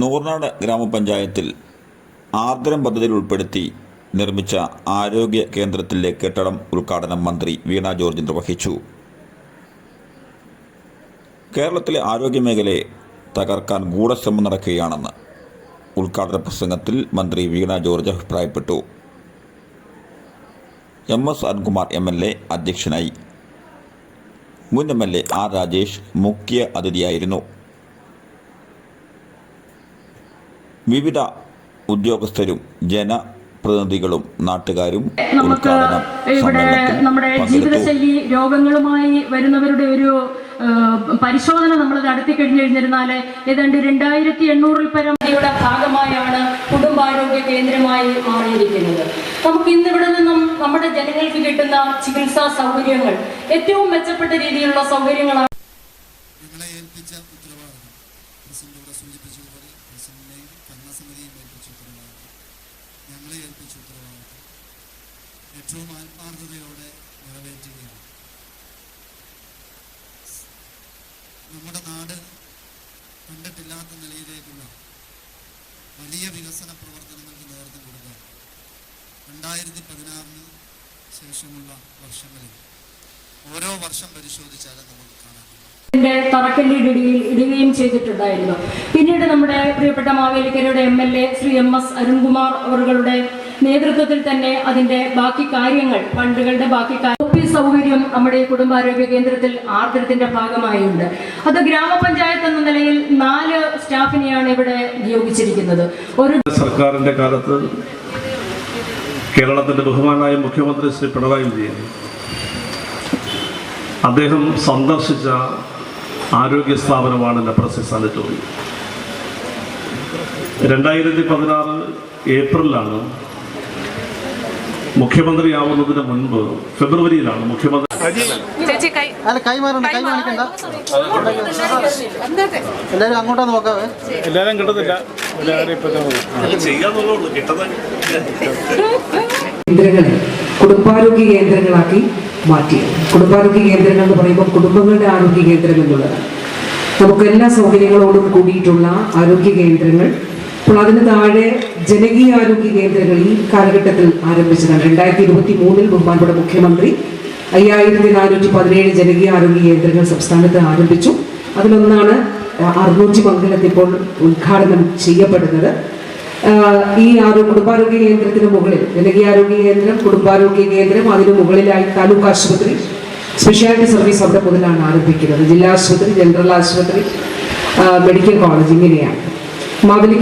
നൂർനാട് ഗ്രാമപഞ്ചായത്തിൽ ആർദ്രം പദ്ധതിയിൽ ഉൾപ്പെടുത്തി നിർമ്മിച്ച ആരോഗ്യ കേന്ദ്രത്തിലെ കെട്ടിടം ഉദ്ഘാടനം മന്ത്രി വീണ ജോർജ് നിർവഹിച്ചു. കേരളത്തിലെ ആരോഗ്യമേഖലയെ തകർക്കാൻ ഗൂഢശ്രമം നടക്കുകയാണെന്ന് ഉദ്ഘാടന പ്രസംഗത്തിൽ മന്ത്രി വീണ ജോർജ് അഭിപ്രായപ്പെട്ടു. M S Arunkumar M L A അധ്യക്ഷനായി. മുൻ M L A R Rajesh മുഖ്യ അതിഥിയായിരുന്നു. വിവിധ ഉദ്യോഗസ്ഥരും ജനപ്രതിനിധികളും നാട്ടുകാരും നമുക്ക് ഇവിടെ നമ്മുടെ ജീവിതശൈലി രോഗങ്ങളുമായി വരുന്നവരുടെ ഒരു പരിശോധന നമ്മൾ നടത്തി കഴിഞ്ഞു കഴിഞ്ഞിരുന്നാൽ ഏതാണ്ട് രണ്ടായിരത്തി എണ്ണൂറിൽ പരം ഭാഗമായാണ് കുടുംബാരോഗ്യ കേന്ദ്രമായി മാറിയിരിക്കുന്നത്. നമുക്ക് ഇന്നിവിടെ നിന്നും നമ്മുടെ ജനങ്ങൾക്ക് കിട്ടുന്ന ചികിത്സാ സൗകര്യങ്ങൾ ഏറ്റവും മെച്ചപ്പെട്ട രീതിയിലുള്ള സൗകര്യങ്ങളാണ് ഞങ്ങളെ ഏൽപ്പിച്ച ഉത്തരവാദിത്തം പ്രസിഡന്റ് ഇവിടെ സൂചിപ്പിച്ചതുപോലെ പ്രസിഡന്റിനെയും ഭരണസമിതിയും ഏൽപ്പിച്ച ഉത്തരവാദിത്വം. ഞങ്ങളെ ഏൽപ്പിച്ച ഉത്തരവാദിത്വം ഏറ്റവും ആത്മാർത്ഥതയോടെ നിറവേറ്റുകയാണ്. നമ്മുടെ നാട് കണ്ടിട്ടില്ലാത്ത നിലയിലേക്കുള്ള വലിയ വികസന പ്രവർത്തനങ്ങൾക്ക് നേതൃത്വം കൊടുക്കുക രണ്ടായിരത്തി പതിനാറിന് ശേഷമുള്ള വർഷങ്ങളിൽ ഓരോ വർഷം പരിശോധിച്ചാലും നമുക്ക് കാണാൻ ഇതിന്റെ തറക്കല്ല് ഇടുകയിൽ ഇടുകയും ചെയ്തിട്ടുണ്ടായിരുന്നു. പിന്നീട് നമ്മുടെ പ്രിയപ്പെട്ട മാവേലിക്കരയുടെ M L A Shri M S Arunkumar അവരുടെ നേതൃത്വത്തിൽ തന്നെ അതിന്റെ ബാക്കി കാര്യങ്ങൾ ഫണ്ടുകളുടെ ബാക്കി കാര്യം സൗകര്യം നമ്മുടെ കുടുംബാരോഗ്യ കേന്ദ്രത്തിൽ ആർദ്രത്തിന്റെ ഭാഗമായുണ്ട്. അത് ഗ്രാമപഞ്ചായത്ത് എന്ന നിലയിൽ നാല് സ്റ്റാഫിനെയാണ് ഇവിടെ നിയോഗിച്ചിരിക്കുന്നത്. ഒരു സർക്കാരിന്റെ കാലത്ത് കേരളത്തിന്റെ ബഹുമാനായ മുഖ്യമന്ത്രി ശ്രീ പിണറായി വിജയൻ അദ്ദേഹം സന്ദർശിച്ച ആരോഗ്യ സ്ഥാപനമാണ് ലെപ്രസി സാനിറ്റോറിയം രണ്ടായിരത്തി പതിനാറ് ഏപ്രിലാണ് മുഖ്യമന്ത്രിയാവുന്നതിന് മുൻപ് ഫെബ്രുവരിയിലാണ് മുഖ്യമന്ത്രി അങ്ങോട്ടാ നോക്കാവേ. എല്ലാരും കിട്ടത്തില്ല കുടുംബാരോഗ്യ കേന്ദ്രങ്ങളാക്കി മാറ്റി കുടുംബാരോഗ്യ കേന്ദ്രങ്ങൾ എന്ന് പറയുമ്പോൾ കുടുംബങ്ങളുടെ ആരോഗ്യ കേന്ദ്രം എന്നുള്ളതാണ്. നമുക്ക് എല്ലാ സൗകര്യങ്ങളോടും കൂടിയിട്ടുള്ള ആരോഗ്യ കേന്ദ്രങ്ങൾ. അപ്പോൾ അതിന് താഴെ ജനകീയ ആരോഗ്യ കേന്ദ്രങ്ങൾ ഈ കാലഘട്ടത്തിൽ ആരംഭിച്ചതാണ്. രണ്ടായിരത്തി ഇരുപത്തി മൂന്നിൽ ബഹുമാനപ്പെട്ട മുഖ്യമന്ത്രി അയ്യായിരത്തി നാനൂറ്റി പതിനേഴ് ജനകീയ ആരോഗ്യ കേന്ദ്രങ്ങൾ സംസ്ഥാനത്ത് ആരംഭിച്ചു. അതിലൊന്നാണ് അറുന്നൂറ്റി മംഗലത്ത് ഇപ്പോൾ ഉദ്ഘാടനം ചെയ്യപ്പെടുന്നത്. ഈ ആരോഗ്യ കുടുംബാരോഗ്യ കേന്ദ്രത്തിന് മുകളിൽ ജനകീയ ആരോഗ്യ കേന്ദ്രം കുടുംബാരോഗ്യ കേന്ദ്രം അതിന് മുകളിലായി താലൂക്ക് ആശുപത്രി സ്പെഷ്യാലിറ്റി സർവീസ് അവിടെ മുതലാണ് ആരംഭിക്കുന്നത്. ജില്ലാ ആശുപത്രി ജനറൽ ആശുപത്രി മെഡിക്കൽ കോളേജ് ഇങ്ങനെയാണ്. മാവേലിക്ക്